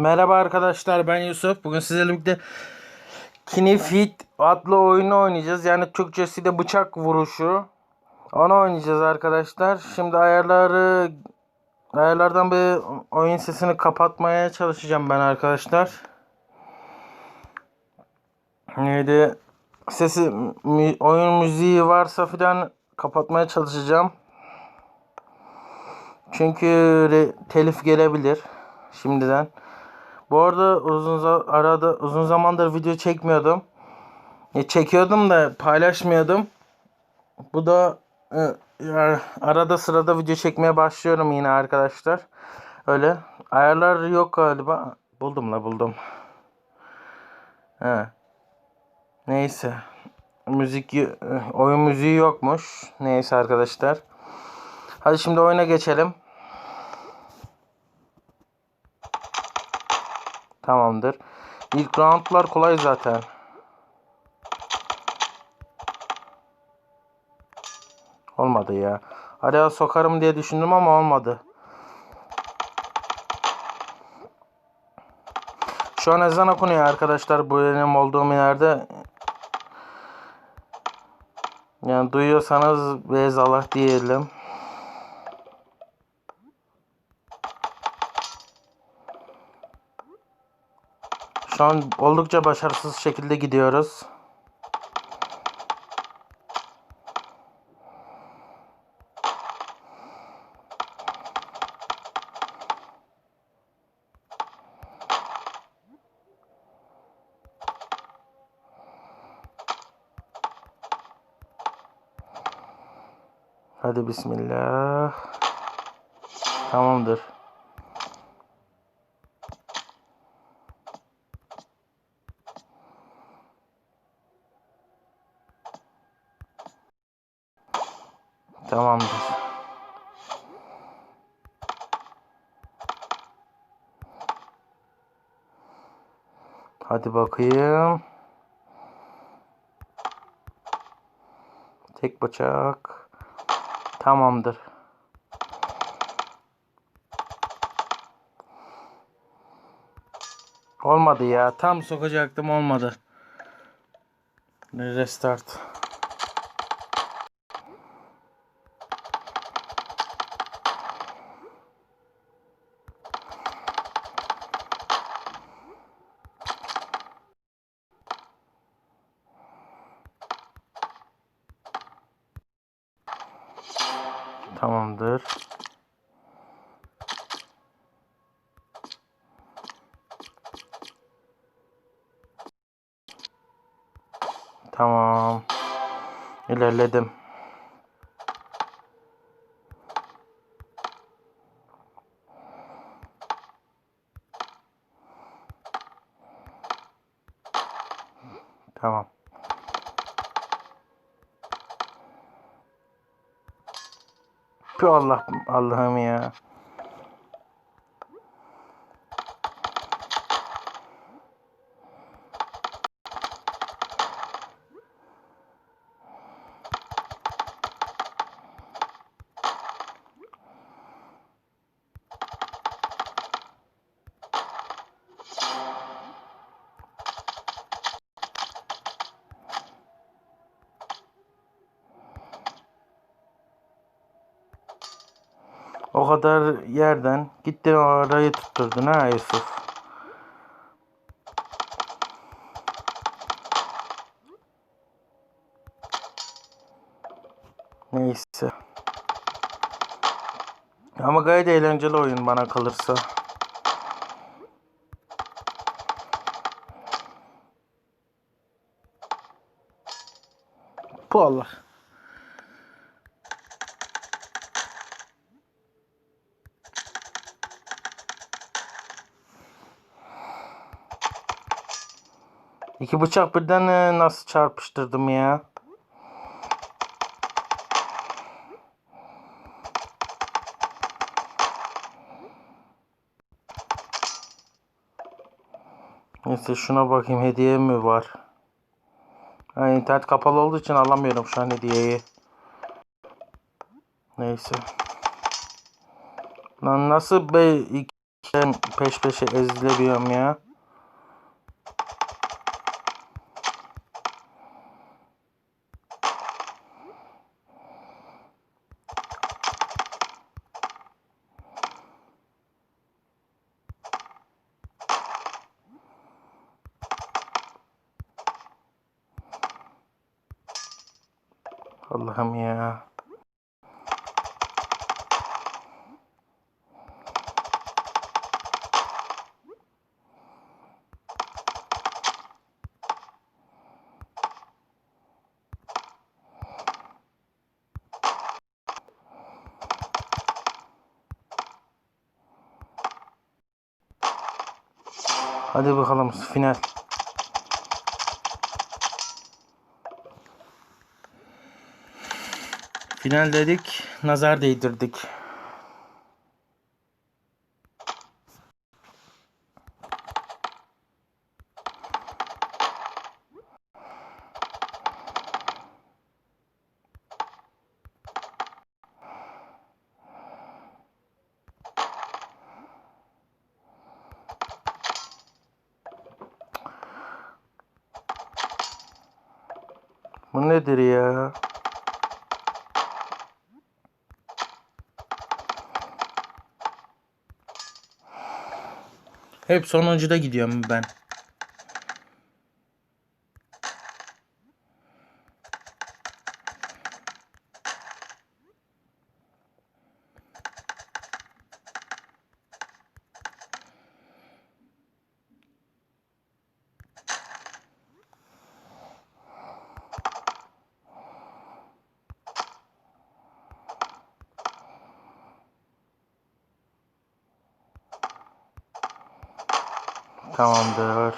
Merhaba arkadaşlar ben Yusuf. Bugün sizlerle birlikte Kinefit adlı oyunu oynayacağız. Yani Türkçesi de bıçak vuruşu. Onu oynayacağız arkadaşlar. Şimdi ayarları ayarlardan bir oyun sesini kapatmaya çalışacağım ben arkadaşlar. Neydi? Sesi oyun müziği varsa filan kapatmaya çalışacağım. Çünkü telif gelebilir şimdiden. Bu arada uzun arada uzun zamandır video çekmiyordum. Ya çekiyordum da paylaşmıyordum. Bu da e, arada sırada video çekmeye başlıyorum yine arkadaşlar. Öyle. Ayarlar yok galiba. Buldum la buldum. He. Neyse. Müzik e, oyun müziği yokmuş. Neyse arkadaşlar. Hadi şimdi oyuna geçelim. Tamamdır. İlk roundlar kolay zaten. Olmadı ya. Araya sokarım diye düşündüm ama olmadı. Şu an ezan okunuyor arkadaşlar bu benim olduğum yerde. Yani duyuyorsanız beyzallah diyelim. Şu an oldukça başarısız şekilde gidiyoruz. Hadi bismillah. Tamamdır. Tamamdır. Hadi bakayım. Tek bıçak. Tamamdır. Olmadı ya. Tam sokacaktım olmadı. Restart. Tamamdır. Tamam. İlerledim. Tamam. Tüh Allah Allah'ım ya. O kadar yerden gittin o arayı tutturdun ha Yusuf. Neyse. Ama gayet eğlenceli oyun bana kalırsa. Bu Allah. İki bıçak birden e, nasıl çarpıştırdım ya? Neyse şuna bakayım hediye mi var? Ha, internet kapalı olduğu için alamıyorum şu an hediyeyi. Neyse. Lan nasıl be Ben peş peşe eziliyorum ya. Allah'ım ya. Hadi bakalım final. Final dedik, nazar değdirdik. Bu nedir ya? Hep sonuncuda gidiyorum ben. Tamamdır.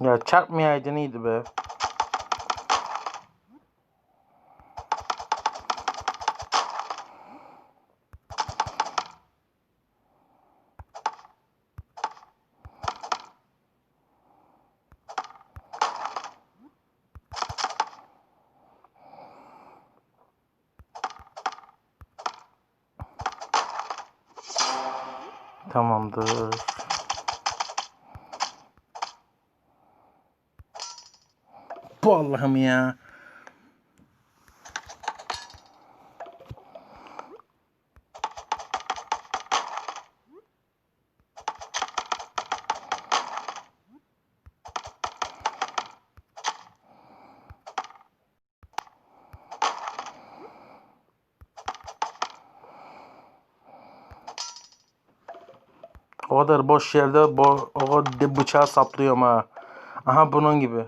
Ya çarpmayaydın iyiydi be. Tamamdır. Bu Allah'ım ya. O kadar boş yerde bo o kadar bıçağı saplıyorum ha. Aha bunun gibi.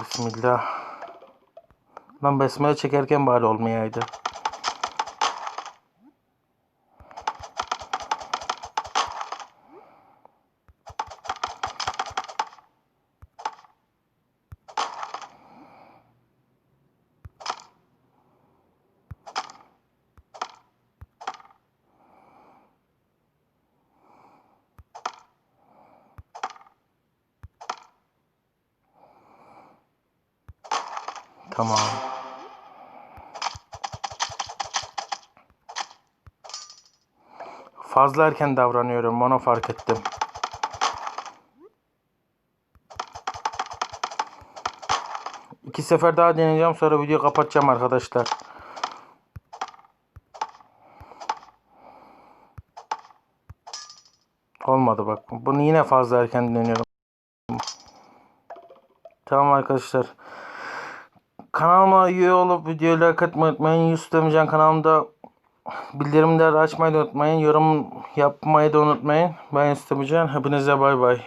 Bismillah. Lan besmele çekerken bari olmayaydı. Tamam. Fazla erken davranıyorum. Onu fark ettim. İki sefer daha deneyeceğim. Sonra videoyu kapatacağım arkadaşlar. Olmadı bak. Bunu yine fazla erken deniyorum. Tamam arkadaşlar. Kanalıma üye olup videoyu like atmayı unutmayın. Yusuf Demircan kanalımda bildirimleri açmayı da unutmayın. Yorum yapmayı da unutmayın. Ben Yusuf. Hepinize bay bay.